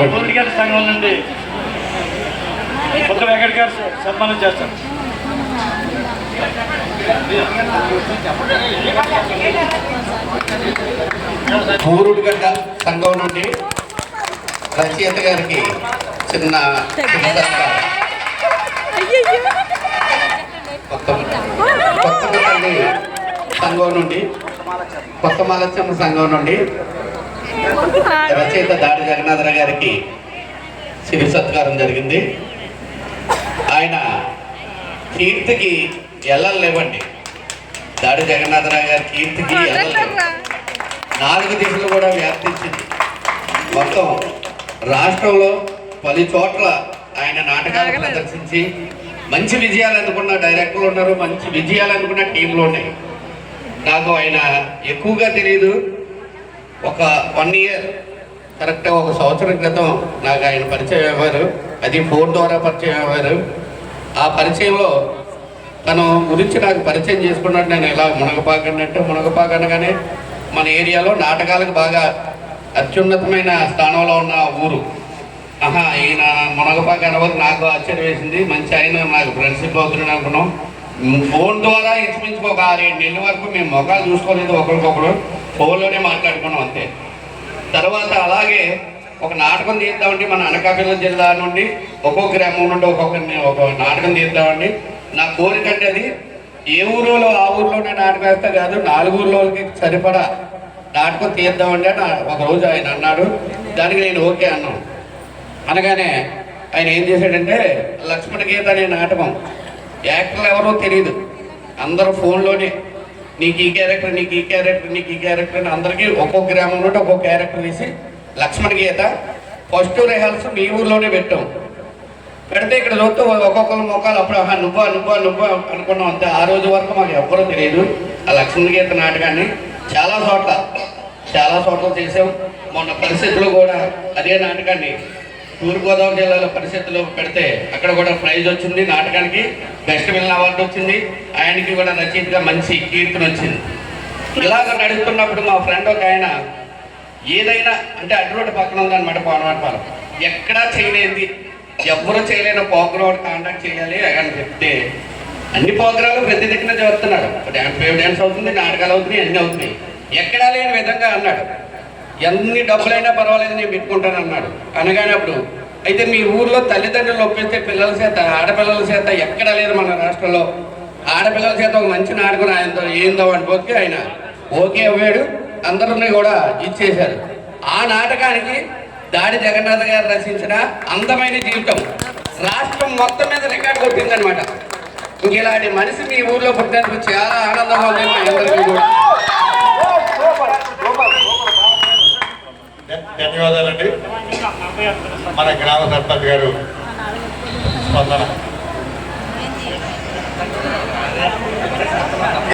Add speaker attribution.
Speaker 1: ఊరికెళ్ళ సంఘం నుండి కొత్త వెంకట గారు సన్మానం చేస్తారు.
Speaker 2: పూరుడుగడ్డ సంఘం నుండి రచయిత గారికి చిన్న చిన్న కొత్త సంఘం నుండి కొత్త మాలచ్చమ్మ సంఘం నుండి రచయిత దాడి జగన్నాథరావు గారికి సిరి సత్కారం జరిగింది. ఆయన కీర్తికి ఎల్లలేవండి. దాడి జగన్నాథరావు గారి కీర్తికి నాలుగు దిశలు కూడా వ్యాప్తించింది. మొత్తం రాష్ట్రంలో పది చోట్ల ఆయన నాటకాలు ప్రదర్శించి మంచి విజయాలు అందుకున్న డైరెక్టర్లు ఉన్నారు మంచి విజయాలు అందుకున్న టీంలు ఉన్నాయి. నాకు ఆయన ఎక్కువగా తెలియదు ఒక వన్ ఇయర్ కరెక్ట్గా ఒక సంవత్సరం క్రితం నాకు ఆయన పరిచయం అయ్యారు. అది ఫోన్ ద్వారా పరిచయం అయ్యారు. ఆ పరిచయంలో తను గురించి నాకు పరిచయం చేసుకున్నాడు నేను ఎలా మునగపాకనంటే మునగపాక అనగానే మన ఏరియాలో నాటకాలకు బాగా అత్యున్నతమైన స్థానంలో ఉన్న ఊరు. ఆహా ఈయన మునగపాక అనవద్దు నాకు ఆశ్చర్యం వేసింది. మంచి ఆయన నాకు ఫ్రెండ్షిప్ అవుతున్నాడు అనుకున్నాం. ఫోన్ ద్వారా ఇంచుమించు ఒక ఆరేడు నెలల వరకు మేము మొఖాలు చూసుకోలేదు ఒకరికొకరు. ఫోన్లోనే మాట్లాడుకున్నాం అంతే. తర్వాత అలాగే ఒక నాటకం తీద్దామండి మన అనకాపల్లి జిల్లా నుండి. ఒక్కొక్క గ్రామం నుండి ఒక్కొక్క ఒక నాటకం తీద్దామండి. నా కోరిక అంటే అది ఏ ఊరిలో ఆ ఊర్లోనే నాటకం వేస్తే కాదు నాలుగు ఊర్లోకి సరిపడా నాటకం తీద్దామండి అని ఒక రోజు ఆయన అన్నాడు. దానికి నేను ఓకే అన్నాను అనగానే ఆయన ఏం చేశాడంటే లక్ష్మణ గీత అనే నాటకం యాక్టర్లు ఎవరో తెలియదు అందరూ ఫోన్లోనే నీకు ఈ క్యారెక్టర్ నీకు ఈ క్యారెక్టర్ నీకు ఈ క్యారెక్టర్ అని అందరికీ ఒక్కొక్క గ్రామం నుండి ఒక్కొక్క క్యారెక్టర్ వేసి లక్ష్మణ గీత ఫస్ట్ రిహార్స్ మీ ఊర్లోనే పెట్టాం. పెడితే ఇక్కడ చూస్తే ఒక్కొక్కరు ముఖాలు అప్పుడు నువ్వా నువ్వా నువ్వా అనుకున్నాం అంతే. ఆ రోజు వరకు మాకు ఎవ్వరూ తెలియదు. ఆ లక్ష్మణ గీత నాటకాన్ని చాలా చోట్ల చాలా చోట్ల చేసాం. మొన్న పరిస్థితులు కూడా అదే నాటకాన్ని తూర్పుగోదావరి జిల్లాలో పరిస్థితుల్లో పెడితే అక్కడ కూడా ప్రైజ్ వచ్చింది నాటకానికి బెస్ట్ విలన్ అవార్డు వచ్చింది ఆయనకి కూడా రచయితగా మంచి కీర్తిని వచ్చింది. ఇలాగ నడుస్తున్నప్పుడు మా ఫ్రెండ్ ఒక ఆయన ఏదైనా అంటే అడ్రోడ్ పక్కన ఉందన్నమాట పోనవాడపాలెం ఎక్కడా చేయలేంది ఎవరు చేయలేని ప్రోగ్రామ్ కాంటాక్ట్ చేయాలి అని చెప్తే అన్ని పోగ్రాలు ప్రతి దగ్గర చేస్తున్నాడు. డ్యాన్స్ వేవ్ డ్యాన్స్ అవుతుంది నాటకాలు అవుతున్నాయి అన్నీ అవుతున్నాయి. ఎక్కడా లేని విధంగా అన్నాడు. ఎన్ని డబ్బులైనా పర్వాలేదు నేను పెట్టుకుంటాను అన్నాడు అనగానే అప్పుడు అయితే మీ ఊర్లో తల్లిదండ్రులు ఒప్పిస్తే పిల్లల చేత ఆడపిల్లల చేత ఎక్కడా లేదు మన రాష్ట్రంలో. ఆడపిల్లల చేత ఒక మంచి నాటకం ఆయనతో ఏందో అనుకోకి ఆయన. ఓకే అవ్వాడు అందరిని కూడా ఇచ్చేశారు. ఆ నాటకానికి దాడి జగన్నాథ్ గారు రచించిన అందమైన జీవితం రాష్ట్రం మొత్తం మీద రికార్డు కొట్టిందనమాట ఇంక ఇలాంటి మనిషి మీ ఊర్లో పుట్టినందుకు చాలా ఆనందంగా ఉంది మా అందరికీ కూడా
Speaker 3: ధన్యవాదాలండి. మన గ్రామ సర్పంచ్ గారు స్పందన.